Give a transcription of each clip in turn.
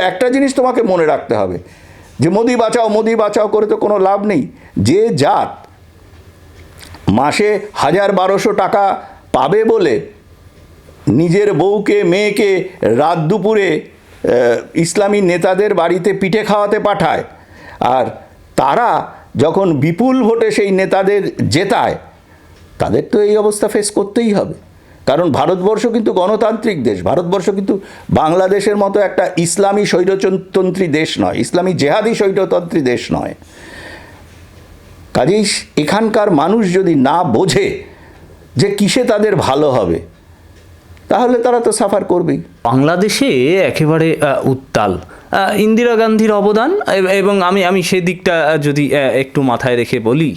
একটা জিনিস তোমাকে মনে রাখতে হবে, যে মোদি বাঁচাও মোদি বাঁচাও করে তো কোনো লাভ নেই। যে জাত মাসে হাজার বারোশো টাকা পাবে বলে নিজের বউকে, মেয়েকে রাত দুপুরে ইসলামী নেতাদের বাড়িতে পিঠে খাওয়াতে পাঠায়, আর তারা যখন বিপুল ভোটে সেই নেতাদের জেতায়, তাদের তো এই অবস্থা ফেস করতেই হবে। কারণ ভারতবর্ষ কিন্তু গণতান্ত্রিক দেশ, ভারতবর্ষ কিন্তু বাংলাদেশের মতো একটা ইসলামী স্বৈরতন্ত্রী দেশ নয়, ইসলামী জেহাদি স্বৈরতন্ত্রী দেশ নয়। কাজেই এখানকার মানুষ যদি না বোঝে যে কিসে তাদের ভালো হবে, তাহলে তারা তো সাফার করবেই। বাংলাদেশে একেবারে উত্তাল। ইন্দিরা গান্ধীর অবদান এবং আমি আমি সেদিকটা যদি একটু মাথায় রেখে বলি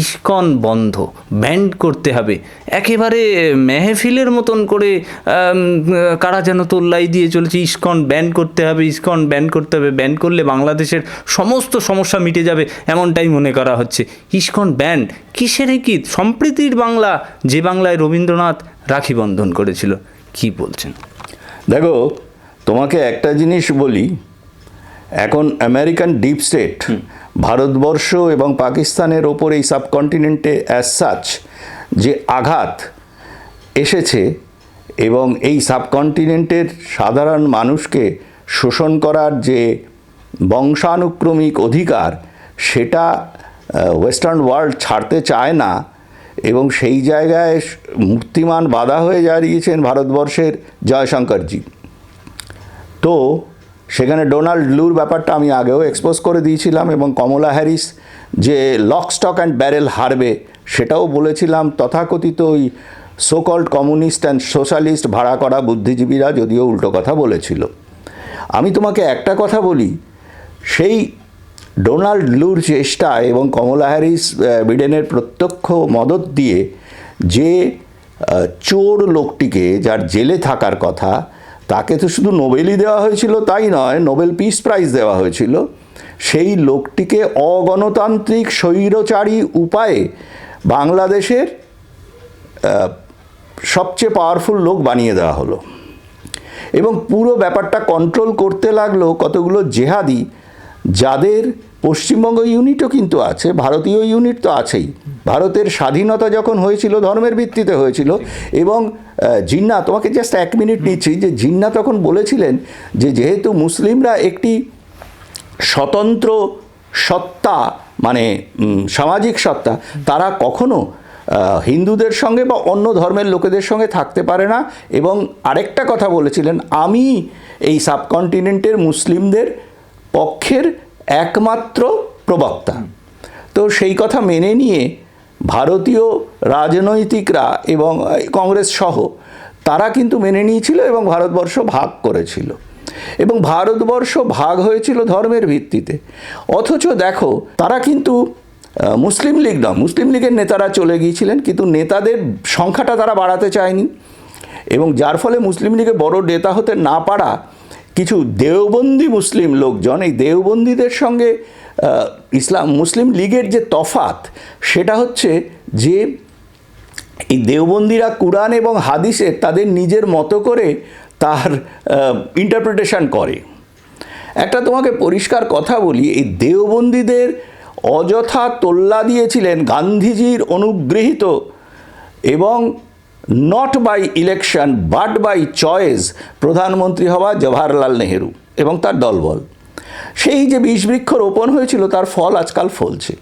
ইস্কন বন্ধ ব্যান্ড করতে হবে। একেবারে মেহফিলের মতন করে কারা যেন তোল্লাই দিয়ে চলেছে, ইস্কন ব্যান্ড করতে হবে, ইস্কন ব্যান্ড করতে হবে ব্যান্ড করলে বাংলাদেশের সমস্ত সমস্যা মিটে যাবে, এমনটাই মনে করা হচ্ছে। ইস্কন ব্যান্ড কিসের কি সম্প্রীতির বাংলা, যে বাংলায় রবীন্দ্রনাথ রাখি বন্ধন করেছিল। কি বলছেন? দেখো, তোমাকে একটা জিনিস বলি এখন আমেরিকান ডিপ স্টেট ভারতবর্ষ এবং পাকিস্তানের ওপর এই সাবকন্টিনেন্টে অ্যাজ সাচ যে আঘাত এসেছে এবং এই সাবকন্টিনেন্টের সাধারণ মানুষকে শোষণ করার যে বংশানুক্রমিক অধিকার সেটা ওয়েস্টার্ন ওয়ার্ল্ড ছাড়তে চায় না এবং সেই জায়গায় মূর্তিমান বাধা হয়ে দাঁড়িয়েছেন ভারতবর্ষের জয়শঙ্করজি। তো সেখানে ডোনাল্ড লুর ব্যাপারটা আমি আগেও এক্সপোজ করে দিয়েছিলাম এবং কমলা হ্যারিস যে লক, স্টক অ্যান্ড ব্যারেল হারবে সেটাও বলেছিলাম। তথাকথিত ওই সোকল্ড কমিউনিস্ট অ্যান্ড সোশ্যালিস্ট ভাড়া করা বুদ্ধিজীবীরা যদিও উল্টো কথা বলেছিল। আমি তোমাকে একটা কথা বলি, সেই ডোনাল্ড লুর চেষ্টা এবং কমলা হ্যারিস বিডেনের প্রত্যক্ষ মদত দিয়ে যে চোর লোকটিকে যার জেলে থাকার কথা তাকে তো শুধু নোবেলই দেওয়া হয়েছিল, তাই নয়, নোবেল পিস প্রাইজ দেওয়া হয়েছিল। সেই লোকটিকে অগণতান্ত্রিক স্বৈরচারী উপায়ে বাংলাদেশের সবচেয়ে পাওয়ারফুল লোক বানিয়ে দেওয়া হলো। এবং পুরো ব্যাপারটা কন্ট্রোল করতে লাগল কতগুলো জেহাদি যাদের পশ্চিমবঙ্গ ইউনিটও কিন্তু আছে ভারতীয় ইউনিট তো আছেই। ভারতের স্বাধীনতা যখন হয়েছিল ধর্মের ভিত্তিতে হয়েছিল এবং জিন্না তোমাকে জাস্ট এক মিনিট নিচ্ছি যে জিন্না তখন বলেছিলেন যে যেহেতু মুসলিমরা একটি স্বতন্ত্র সত্তা মানে সামাজিক সত্তা তারা কখনো হিন্দুদের সঙ্গে বা অন্য ধর্মের লোকেদের সঙ্গে থাকতে পারে না এবং আরেকটা কথা বলেছিলেন আমি এই সাবকন্টিনেন্টের মুসলিমদের পক্ষের একমাত্র প্রবক্তা। তো সেই কথা মেনে নিয়ে ভারতীয় রাজনৈতিকরা এবং কংগ্রেস সহ তারা কিন্তু মেনে নিয়েছিল এবং ভারতবর্ষ ভাগ করেছিল। এবং ভারতবর্ষ ভাগ হয়েছিল ধর্মের ভিত্তিতে। অথচ দেখো, তারা কিন্তু মুসলিম লীগ না মুসলিম লীগের নেতারা চলে গিয়েছিলেন, কিন্তু নেতাদের সংখ্যাটা তারা বাড়াতে চায়নি। এবং যার ফলে মুসলিম লীগে বড় নেতা হতে না পারা কিছু দেওবন্দি মুসলিম লোকজন, এই দেওবন্দিদের সঙ্গে ইসলাম মুসলিম লীগের যে তফাত, সেটা হচ্ছে যে, এই দেওবন্দিরা কুরআন এবং হাদিসে তাদের নিজের মতো করে তার ইন্টারপ্রিটেশন করে। একটা তোমাকে পরিষ্কার কথা বলি, এই দেওবন্দিদের অযথা তোল্লা দিয়েছিলেন গান্ধীজির অনুগৃহীত এবং not by election but by choice প্রধানমন্ত্রী হওয়া জওয়াহরলাল নেহেরু এবং তার দলবল। সেই যে বিষবৃক্ষ রোপণ হয়েছিল, তার ফল আজকাল ফলছে।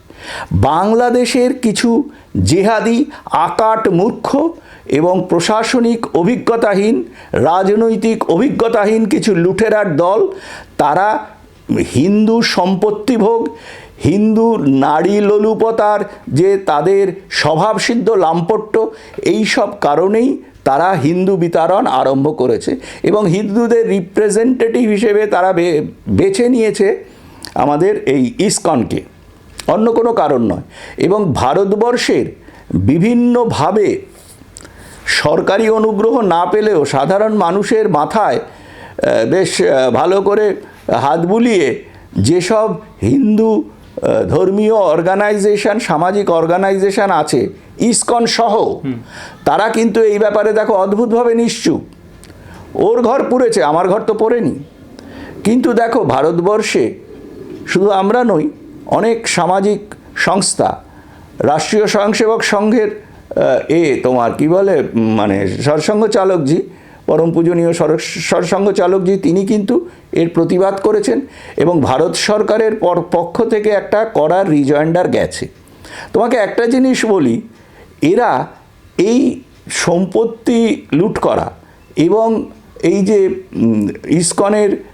বাংলাদেশের কিছু জেহাদি, আকাট মূর্খ এবং প্রশাসনিক অভিজ্ঞতাহীন, রাজনৈতিক অভিজ্ঞতাহীন কিছু লুঠেরার দল, তারা হিন্দু সম্পত্তিভোগ হিন্দু নারী লোলুপতার যে তাদের স্বভাবসিদ্ধ লাম্পট্য, এই সব কারণেই তারা হিন্দু বিতরণ আরম্ভ করেছে এবং হিন্দুদের রিপ্রেজেন্টেটিভ হিসেবে তারা বেছে নিয়েছে আমাদের এই ইসকনকে। অন্য কোনো কারণ নয়। এবং ভারতবর্ষের বিভিন্নভাবে সরকারি অনুগ্রহ না পেলেও সাধারণ মানুষের মাথায় বেশ ভালো করে হাত বুলিয়ে যেসব হিন্দু ধর্মীয় অর্গানাইজেশন সামাজিক অর্গানাইজেশন আছে ইসকন সহ। তারা কিন্তু এই ব্যাপারে দেখো অদ্ভুতভাবে নিশ্চুপ। ওর ঘর পুড়েছে আমার ঘর তো পড়েনি। কিন্তু দেখো ভারতবর্ষে শুধু আমরা নই অনেক সামাজিক সংস্থা রাষ্ট্রীয় স্বয়ংসেবক সংঘের এ তোমার কি বলে মানে সরসংঘ চালকজি পরম পূজনীয় সর- সরসংঘ চালকজি তিনি কিন্তু এর প্রতিবাদ করেছেন এবং ভারত সরকারের পর- পক্ষ থেকে একটা করার রিজয়েন্ডার গেছে। তোমাকে একটা জিনিস বলি, এরা এই সম্পত্তি লুট করা এবং এই যে ইসকনের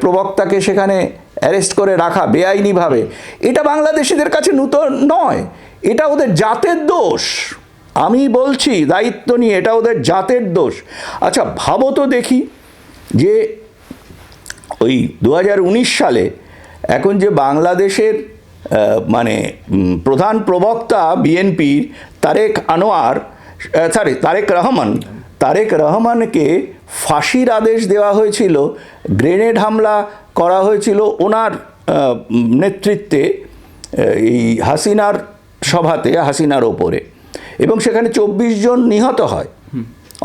প্রবক্তাকে সেখানে অ্যারেস্ট করে রাখা বেআইনিভাবে, এটা বাংলাদেশিদের কাছে নূতন নয়, এটা ওদের জাতের দোষ। আমি বলছি, দায়িত্ব নিয়ে, এটা ওদের জাতের দোষ। আচ্ছা ভাবো তো দেখি যে ওই দু হাজার উনিশ সালে এখন যে বাংলাদেশের মানে প্রধান প্রবক্তা বিএনপির তারেক আনোয়ার সরি তারেক রহমান, তারেক রহমানকে ফাঁসির আদেশ দেওয়া হয়েছিল, গ্রেনেড হামলা করা হয়েছিল ওনার নেতৃত্বে এই হাসিনার সভাতে, হাসিনার ওপরে। এবং সেখানে চব্বিশ জন নিহত হয়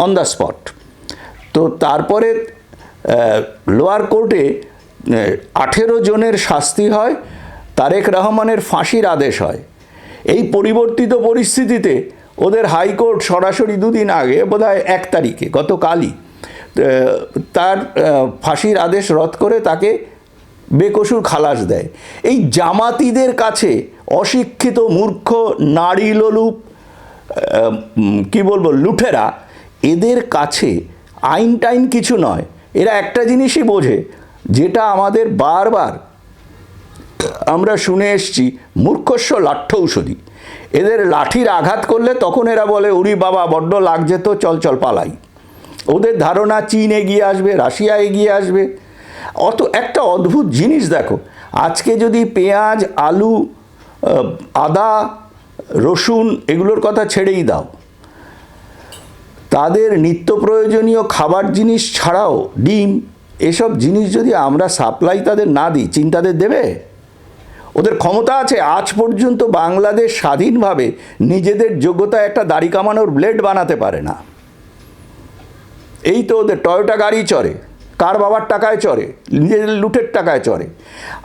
অন দ্য স্পট তো তারপরে লোয়ার কোর্টে আঠেরো জনের শাস্তি হয়, তারেক রহমানের ফাঁসির আদেশ হয়। এই পরিবর্তিত পরিস্থিতিতে ওদের হাইকোর্ট সরাসরি দুদিন আগে, বোধহয় এক তারিখে, গতকালই তার ফাঁসির আদেশ রদ করে তাকে বেকসুর খালাস দেয়। এই জামাতিদের কাছে অশিক্ষিত মূর্খ, নারী লোলুপ কি বলব, লুঠেরা, এদের কাছে আইন টাইন কিছু নয়। এরা একটা জিনিসই বোঝে, যেটা আমাদের বারবার আমরা শুনে এসছি, মূর্খস্ব লাঠ্য ঔষধি। এদের লাঠির আঘাত করলে তখন এরা বলে, উরি বাবা, বড্ড লাগছে তো, চল চল, পালাই। ওদের ধারণা চীন এগিয়ে আসবে, রাশিয়া এগিয়ে আসবে। অত একটা অদ্ভুত জিনিস দেখো, আজকে যদি পেঁয়াজ, আলু আদা রসুন এগুলোর কথা ছেড়েই দাও। তাদের নিত্য প্রয়োজনীয় খাবার জিনিস ছাড়াও ডিম, এসব জিনিস যদি আমরা সাপ্লাই তাদের না দিই চিন্তাদের দেবে? ওদের ক্ষমতা আছে। আজ পর্যন্ত বাংলাদেশ স্বাধীনভাবে নিজেদের যোগ্যতা একটা দাড়ি কামানোর ব্লেড বানাতে পারে না। এই তো ওদের টয়োটা গাড়ি চড়ে। কার বাবার টাকায় চড়ে? নিজের লুটের টাকায় চড়ে।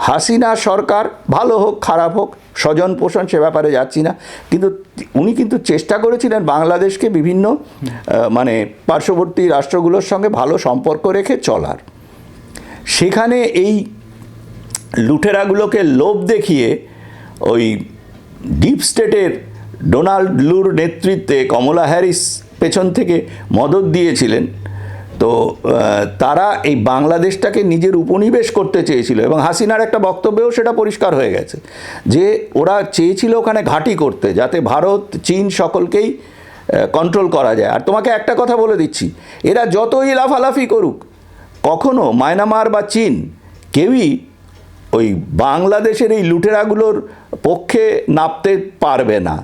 হাসিনা সরকার ভালো হোক, খারাপ হোক, স্বজন পোষণ সে ব্যাপারে যাচ্ছি না। কিন্তু উনি কিন্তু চেষ্টা করেছিলেন বাংলাদেশকে বিভিন্ন মানে পার্শ্ববর্তী রাষ্ট্রগুলোর সঙ্গে ভালো সম্পর্ক রেখে চলার। সেখানে এই লুটেরাগুলোকে লোভ দেখিয়ে ওই ডিপ স্টেটের ডোনাল্ড লুর নেতৃত্বে কমলা হ্যারিস পেছন থেকে মদত দিয়েছিলেন। তো তারা এই বাংলাদেশটাকে নিজের উপনিবেশ করতে চেয়েছিল এবং হাসিনার একটা বক্তব্যেও সেটা পরিষ্কার হয়ে গেছে যে ওরা চেয়েছিল ওখানে ঘাঁটি করতে যাতে ভারত, চীন সকলকেই কন্ট্রোল করা যায়। আর তোমাকে একটা কথা বলে দিচ্ছি, এরা যতই লাফালাফি করুক, কখনো মায়ানমার বা চীন কেউই ওই বাংলাদেশের এই লুটেরাগুলোর পক্ষে নাপতে পারবে না।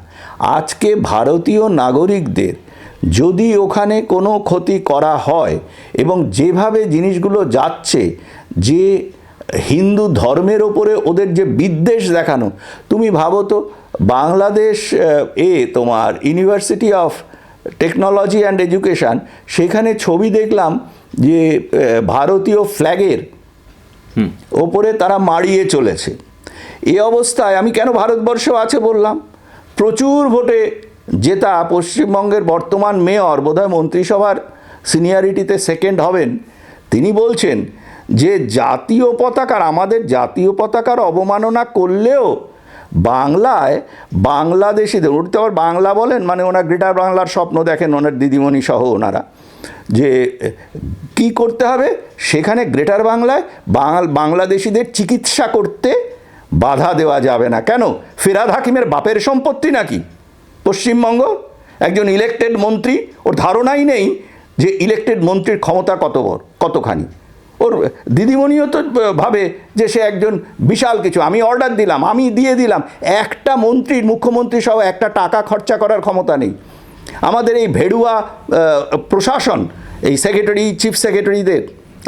আজকে ভারতীয় নাগরিকদের যদি ওখানে কোনো ক্ষতি করা হয় এবং যেভাবে জিনিসগুলো যাচ্ছে যে হিন্দু ধর্মের ওপরে ওদের যে বিদ্বেষ দেখানো তুমি ভাবো তো বাংলাদেশ এ তোমার university of technology and education সেখানে ছবি দেখলাম যে ভারতীয় ফ্ল্যাগের ওপরে তারা মাড়িয়ে চলেছে। এ অবস্থায় আমি কেন ভারতবর্ষ আছে বললাম? প্রচুর ভোটে জেতা পশ্চিমবঙ্গের বর্তমান মেয়র, বোধহয় মন্ত্রিসভার সিনিয়রিটিতে সেকেন্ড হবেন। তিনি বলছেন যে, জাতীয় পতাকার, আমাদের জাতীয় পতাকার অবমাননা করলেও বাংলায় বাংলাদেশিদের উনি তো আবার বাংলা বলেন মানে ওনার গ্রেটার বাংলার স্বপ্ন দেখেন ওনার দিদিমণি সহ ওনারা, যে, কি করতে হবে? সেখানে গ্রেটার বাংলায় বাংলাদেশিদের চিকিৎসা করতে বাধা দেওয়া যাবে না। কেন? ফিরাদ হাকিমের বাপের সম্পত্তি নাকি? পশ্চিমবঙ্গ, একজন ইলেকটেড মন্ত্রী, ওর ধারণাই নেই যে ইলেকটেড মন্ত্রীর ক্ষমতা কত কতখানি। ওর দিদিমণিও তো ভাবে যে সে একজন বিশাল কিছু, আমি অর্ডার দিলাম, আমি দিয়ে দিলাম, একটা মন্ত্রীর, মুখ্যমন্ত্রী সহ একটা টাকা খরচা করার ক্ষমতা নেই। আমাদের এই ভেড়ুয়া প্রশাসন, এই সেক্রেটারি চিফ সেক্রেটারিদের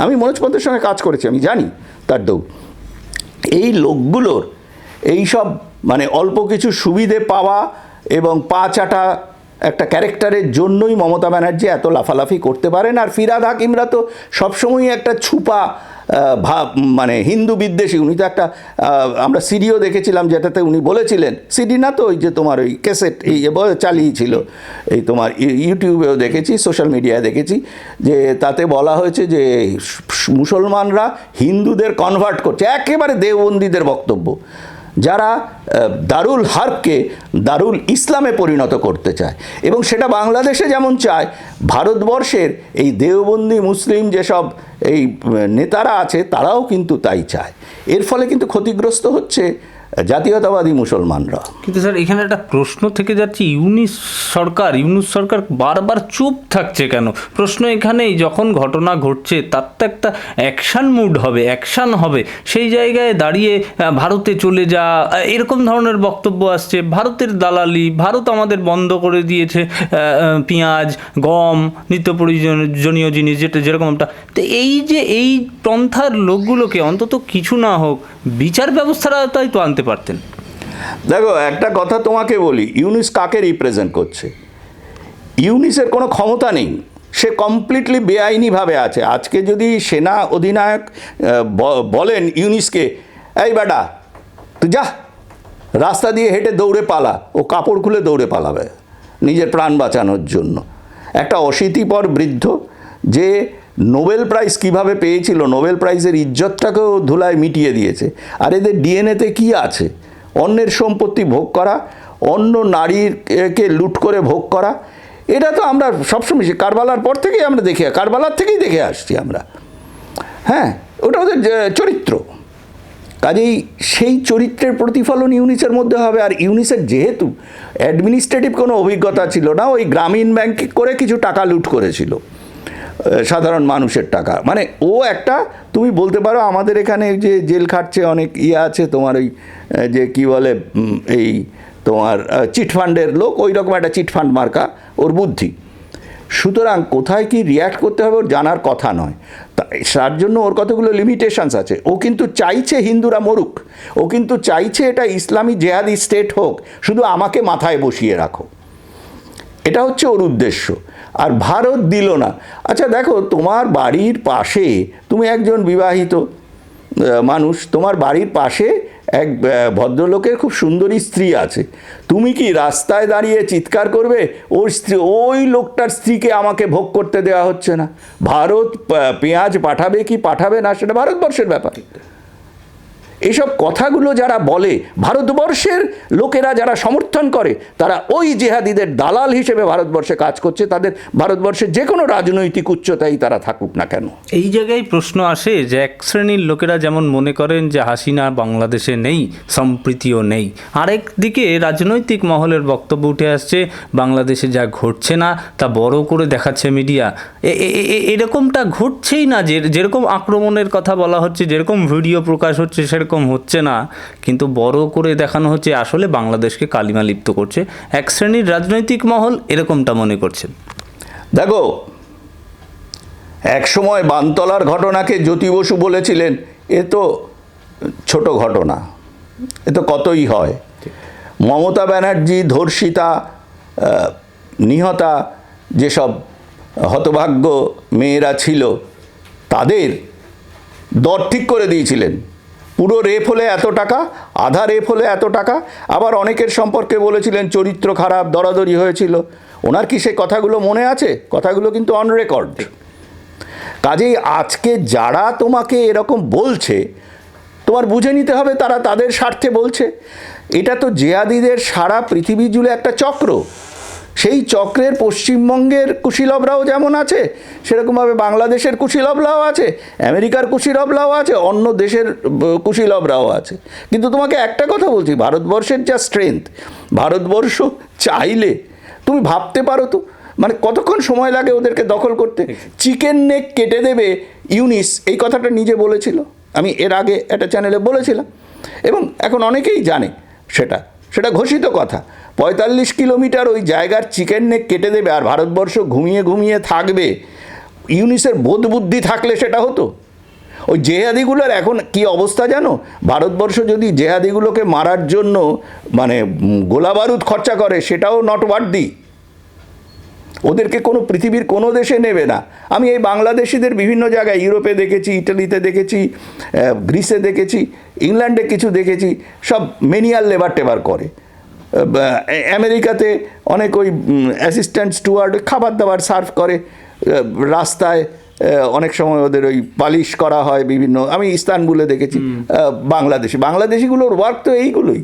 আমি মনোজ পন্থের সঙ্গে কাজ করেছি, আমি জানি তার দৌ এই লোকগুলোর এই সব মানে অল্প কিছু সুবিধে পাওয়া এবং পা চাটা একটা ক্যারেক্টারের জন্যই মমতা ব্যানার্জি এত লাফালাফি করতে পারেন। আর ফিরাদ হাকিমরা তো সবসময়ই একটা ছুপা ভাব মানে হিন্দু বিদ্বেষী। উনি তো একটা আমরা সিডিও দেখেছিলাম যেটাতে উনি বলেছিলেন, সিডি না তো ওই যে তোমার ওই ক্যাসেট, এই চালিয়েছিল এই তোমার ইউ- ইউটিউবেও দেখেছি, সোশ্যাল মিডিয়ায় দেখেছি, যে তাতে বলা হয়েছে যে মুসলমানরা হিন্দুদের কনভার্ট করছে। একেবারে দেওবন্দীদের বক্তব্য। যারা দারুল হার্বকে দারুল ইসলামে পরিণত করতে চায়। এবং সেটা বাংলাদেশে যেমন চায়, ভারতবর্ষের এই দেওবন্দি মুসলিম যেসব এই নেতারা আছে, তারাও কিন্তু তাই চায়। এর ফলে কিন্তু ক্ষতিগ্রস্ত হচ্ছে জাতীয়তাবাদী মুসলমানরা। কিন্তু স্যার, এখানে একটা প্রশ্ন থেকে যাচ্ছে, ইউনিস সরকার, ইউনুস সরকার বারবার চুপ থাকছে কেন? প্রশ্ন এখানেই, যখন ঘটনা ঘটছে, তার তো একটা অ্যাকশান মুড হবে, অ্যাকশান হবে। সেই জায়গায় দাঁড়িয়ে ভারতে চলে যা এরকম ধরনের বক্তব্য আসছে। ভারতের দালালি, ভারত আমাদের বন্ধ করে দিয়েছে পেঁয়াজ, গম, নিত্য প্রয়োজনীয় জিনিস, যেটা যেরকমটা তো এই যে, এই পন্থার লোকগুলোকে অন্তত কিছু না হোক, বিচার ব্যবস্থাটা তাই তো আনতে পারতেন। দেখো, একটা কথা তোমাকে বলি, ইউনিস কাকে রিপ্রেজেন্ট করছে? ইউনিসের কোনো ক্ষমতা নেই। সে কমপ্লিটলি বেআইনিভাবে আছে। আজকে যদি সেনা অধিনায়ক বলেন ইউনিসকে, এই বেটা, তুই যা, রাস্তা দিয়ে হেঁটে দৌড়ে পালা। ও কাপড় খুলে দৌড়ে পালাবে নিজের প্রাণ বাঁচানোর জন্য। একটা অশীতিপর বৃদ্ধ যে নোবেল প্রাইজ কীভাবে পেয়েছিল? নোবেল প্রাইজের ইজ্জতটাকেও ধুলায় মিটিয়ে দিয়েছে। আর এদের ডিএনএতে কি আছে? অন্যের সম্পত্তি ভোগ করা, অন্য নারীকে লুট করে ভোগ করা, এটা তো আমরা সবসময় কারবালার পর থেকেই আমরা দেখে, কারবালার থেকেই দেখে আসছি আমরা। হ্যাঁ ওটা ওদের চরিত্র। কাজেই সেই চরিত্রের প্রতিফলন ইউনিসের মধ্যে হবে। আর ইউনিসের যেহেতু অ্যাডমিনিস্ট্রেটিভ কোনো অভিজ্ঞতা ছিল না, ওই গ্রামীণ ব্যাংকে করে কিছু টাকা লুট করেছিল। সাধারণ মানুষের টাকা। মানে ও একটা, তুমি বলতে পারো আমাদের এখানে যে জেল খাটছে, অনেক ইয়ে আছে, তোমার ওই যে কি বলে এই তোমার চিটফান্ডের লোক ওই রকম একটা চিটফান্ড মার্কা ওর বুদ্ধি। সুতরাং কোথায় কি রিয়্যাক্ট করতে হবে ওর জানার কথা নয়। তার জন্য ওর কতগুলো লিমিটেশনস আছে। ও কিন্তু চাইছে হিন্দুরা মরুক। ও কিন্তু চাইছে এটা ইসলামী জেহাদি স্টেট হোক। শুধু আমাকে মাথায় বসিয়ে রাখো। এটা হচ্ছে ওর উদ্দেশ্য। আর ভারত দিল না। আচ্ছা দেখো, তোমার বাড়ির পাশে তুমি একজন বিবাহিত মানুষ, তোমার বাড়ির পাশে এক ভদ্রলোকের খুব সুন্দরী স্ত্রী আছে। তুমি কি রাস্তায় দাঁড়িয়ে চিৎকার করবে, ওর স্ত্রী, ওই লোকটার স্ত্রীকে আমাকে ভোগ করতে দেওয়া হচ্ছে না? ভারত পেঁয়াজ পাঠাবে কি পাঠাবে না, সেটা ভারতবর্ষের ব্যাপার। এসব কথাগুলো যারা বলে, ভারতবর্ষের লোকেরা যারা সমর্থন করে, তারা ওই জেহাদিদের দালাল হিসেবে ভারতবর্ষে কাজ করছে, তাদের ভারতবর্ষের যে কোনো রাজনৈতিক উচ্চতাই তারা থাকুক না কেন? এই জায়গায় প্রশ্ন আসে যে এক শ্রেণির লোকেরা যেমন মনে করেন যে হাসিনা বাংলাদেশে নেই, সম্প্রীতিও নেই, আরেক দিকে রাজনৈতিক মহলের বক্তব্য উঠে আসছে, বাংলাদেশে যা ঘটছে না, তা বড় করে দেখাচ্ছে মিডিয়া। এরকমটা ঘটছেই না, যে, যেরকম আক্রমণের কথা বলা হচ্ছে, যেরকম ভিডিও প্রকাশ হচ্ছে, সেরকম হচ্ছে না, কিন্তু বড় করে দেখানো হচ্ছে আসলে বাংলাদেশকে কালিমা লিপ্ত করছে। এক শ্রেণির রাজনৈতিক মহল এরকমটা মনে করছেন দেখো, একসময় বানতলার ঘটনাকে জ্যোতি বসু বলেছিলেন, এ তো ছোট ঘটনা, এ তো কতই হয়। মমতা ব্যানার্জি, ধর্ষিতা নিহতা যেসব হতভাগ্য মেয়েরা ছিল, তাদের দর ঠিক করে দিয়েছিলেন। পুরো রেপ হলে এত টাকা, আধা রেপ হলে এত টাকা। আবার অনেকের সম্পর্কে বলেছিলেন চরিত্র খারাপ, দরাদরি হয়েছিল। ওনার কি সে কথাগুলো মনে আছে? কথাগুলো কিন্তু অন রেকর্ড কাজেই আজকে যারা তোমাকে এরকম বলছে, তোমার বুঝে নিতে হবে তারা তাদের স্বার্থে বলছে। এটা তো জেহাদিদের সারা পৃথিবী জুড়ে একটা চক্র। সেই চক্রের পশ্চিমবঙ্গের কুশীলবরাও যেমন আছে সেরকমভাবে বাংলাদেশের কুশীলবরাও আছে আমেরিকার কুশীলবরাও আছে অন্য দেশের কুশীলবরাও আছে। কিন্তু তোমাকে একটা কথা বলছি ভারতবর্ষের যা স্ট্রেংথ ভারতবর্ষ চাইলে তুমি ভাবতে পারো তো মানে কতক্ষণ সময় লাগে ওদেরকে দখল করতে? চিকেন নেক কেটে দেবে ইউনিস এই কথাটা নিজে বলেছিল। আমি এর আগে একটা চ্যানেলে বলেছিলাম। এবং এখন অনেকেই জানে সেটা। সেটা ঘোষিত কথা। পঁয়তাল্লিশ কিলোমিটার ওই জায়গার চিকেন নেক কেটে দেবে আর ভারতবর্ষ ঘুমিয়ে ঘুমিয়ে থাকবে। ইউনিসের বোধ বুদ্ধি থাকলে সেটা হতো। ওই জেহাদিগুলোর এখন কি অবস্থা জানো? ভারতবর্ষ যদি জেহাদিগুলোকে মারার জন্য মানে গোলাবারুদ গোলা বারুদ খরচা করে, সেটাও নট ওয়ার্দি ওদেরকে কোনো পৃথিবীর কোনো দেশে নেবে না। আমি এই বাংলাদেশিদের বিভিন্ন জায়গায় ইউরোপে দেখেছি ইটালিতে দেখেছি গ্রিসে দেখেছি ইংল্যান্ডে কিছু দেখেছি সব মেনিয়াল লেবার টেবার করে। আমেরিকাতে অনেক ওই অ্যাসিস্ট্যান্ট স্টুয়ার্ড খাবার দাবার সার্ভ করে রাস্তায় অনেক সময় ওদের ওই পালিশ করা হয় বিভিন্ন। আমি ইস্তানবুলে দেখেছি বাংলাদেশি। বাংলাদেশিগুলোর ওয়ার্ক তো এইগুলোই।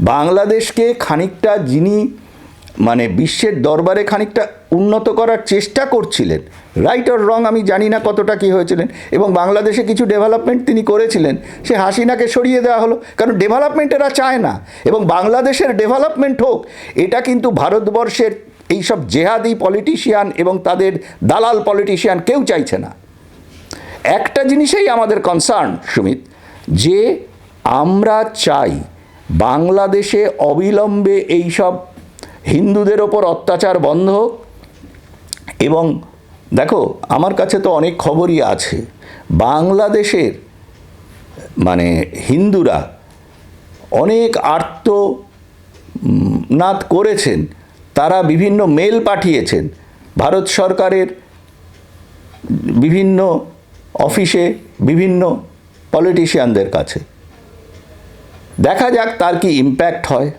বাংলাদেশকে খানিকটা যিনি মানে বিশ্বের দরবারে খানিকটা উন্নত করার চেষ্টা করছিলেন। রাইট অর রং আমি জানি না কতটা কী হয়েছিলেন এবং বাংলাদেশে কিছু ডেভেলপমেন্ট তিনি করেছিলেন, সে হাসিনাকে সরিয়ে দেওয়া হলো, কারণ ডেভেলপমেন্ট এরা চায় না। এবং বাংলাদেশের ডেভেলপমেন্ট হোক, এটা কিন্তু ভারতবর্ষের এইসব জেহাদি পলিটিশিয়ান এবং তাদের দালাল পলিটিশিয়ান কেউ চাইছে না। একটা জিনিসেই আমাদের কনসার্ন সুমিত, যে আমরা চাই বাংলাদেশে অবিলম্বে এই সব হিন্দুদের ওপর অত্যাচার বন্ধ হোক। এবং দেখো আমার কাছে তো অনেক খবরই আছে। বাংলাদেশের মানে হিন্দুরা অনেক আর্ত উম, করেছেন। তারা বিভিন্ন মেল পাঠিয়েছেন। ভারত সরকারের বিভিন্ন অফিসে বিভিন্ন পলিটিশিয়ানদের কাছে। দেখা যাক তার কি ইম্প্যাক্ট হয়।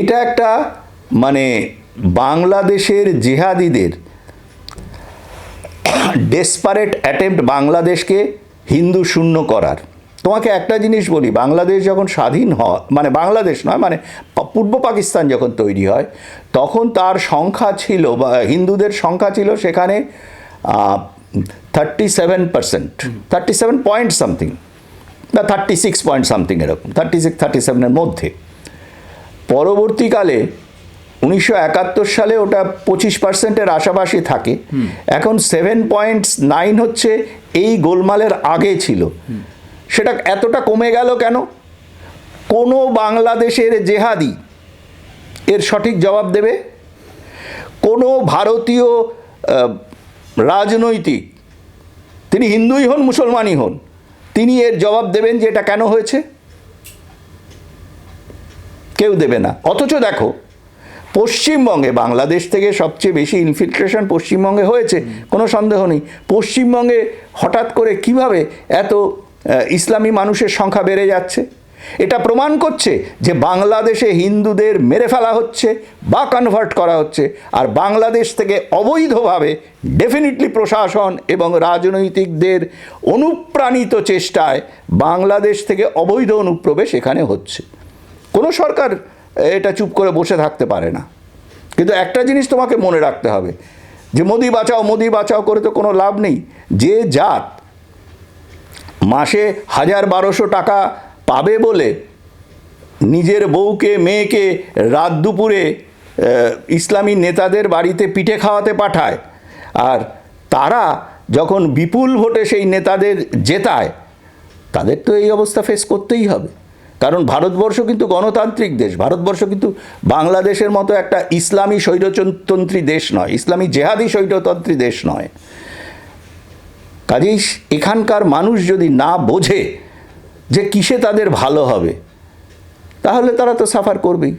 এটা একটা মানে বাংলাদেশের জেহাদিদের ডেসপারেট অ্যাটেম্প্ট বাংলাদেশকে হিন্দু শূন্য করার। তোমাকে একটা জিনিস বলি, বাংলাদেশ যখন স্বাধীন হয় মানে বাংলাদেশ নয় মানে পূর্ব পাকিস্তান যখন তৈরি হয়, তখন তার সংখ্যা ছিল বা হিন্দুদের সংখ্যা ছিল সেখানে thirty seven percent thirty seven point something বা থার্টি সিক্স পয়েন্ট সামথিং এরকম থার্টি সিক্স থার্টি সেভেনের মধ্যে। পরবর্তীকালে উনিশশো একাত্তর সালে ওটা পঁচিশ পার্সেন্টের আশাপাশি থাকে। এখন সেভেন পয়েন্টস নাইন হচ্ছে এই গোলমালের আগে ছিল। সেটা এতটা কমে গেল কেন? কোনো বাংলাদেশের জেহাদি এর সঠিক জবাব দেবে? কোনো ভারতীয় রাজনৈতিক তিনি হিন্দুই হন মুসলমানই হন তিনি এর জবাব দেবেন যে এটা কেন হয়েছে? কেউ দেবে না। অথচ দেখো, পশ্চিমবঙ্গে, বাংলাদেশ থেকে সবচেয়ে বেশি ইনফিল্ট্রেশন পশ্চিমবঙ্গে হয়েছে, কোনো সন্দেহ নেই। পশ্চিমবঙ্গে হঠাৎ করে কীভাবে এত ইসলামী মানুষের সংখ্যা বেড়ে যাচ্ছে? এটা প্রমাণ করছে যে বাংলাদেশে হিন্দুদের মেরে ফেলা হচ্ছে বা কনভার্ট করা হচ্ছে, আর বাংলাদেশ থেকে অবৈধভাবে ডেফিনিটলি প্রশাসন এবং রাজনৈতিকদের অনুপ্রাণিত চেষ্টায় বাংলাদেশ থেকে অবৈধ অনুপ্রবেশ এখানে হচ্ছে। কোনো সরকার এটা চুপ করে বসে থাকতে পারে না। কিন্তু একটা জিনিস তোমাকে মনে রাখতে হবে, যে মোদি বাঁচাও মোদি বাঁচাও করে তো কোনো লাভ নেই। যে জাত মাসে হাজার বারোশো টাকা পাবে বলে নিজের বউকে, মেয়েকে রাত দুপুরে ইসলামী নেতাদের বাড়িতে পিঠে খাওয়াতে পাঠায়, আর তারা যখন বিপুল ভোটে সেই নেতাদের জেতায়, তাদের তো এই অবস্থা ফেস করতেই হবে। কারণ ভারতবর্ষ কিন্তু গণতান্ত্রিক দেশ, ভারতবর্ষ কিন্তু বাংলাদেশের মতো একটা ইসলামী স্বৈরতন্ত্রী দেশ নয়, ইসলামী জেহাদি স্বৈরতন্ত্রী দেশ নয়। কাজেই এখানকার মানুষ যদি না বোঝে যে কিসে তাদের ভালো হবে, তাহলে তারা তো সাফার করবেই।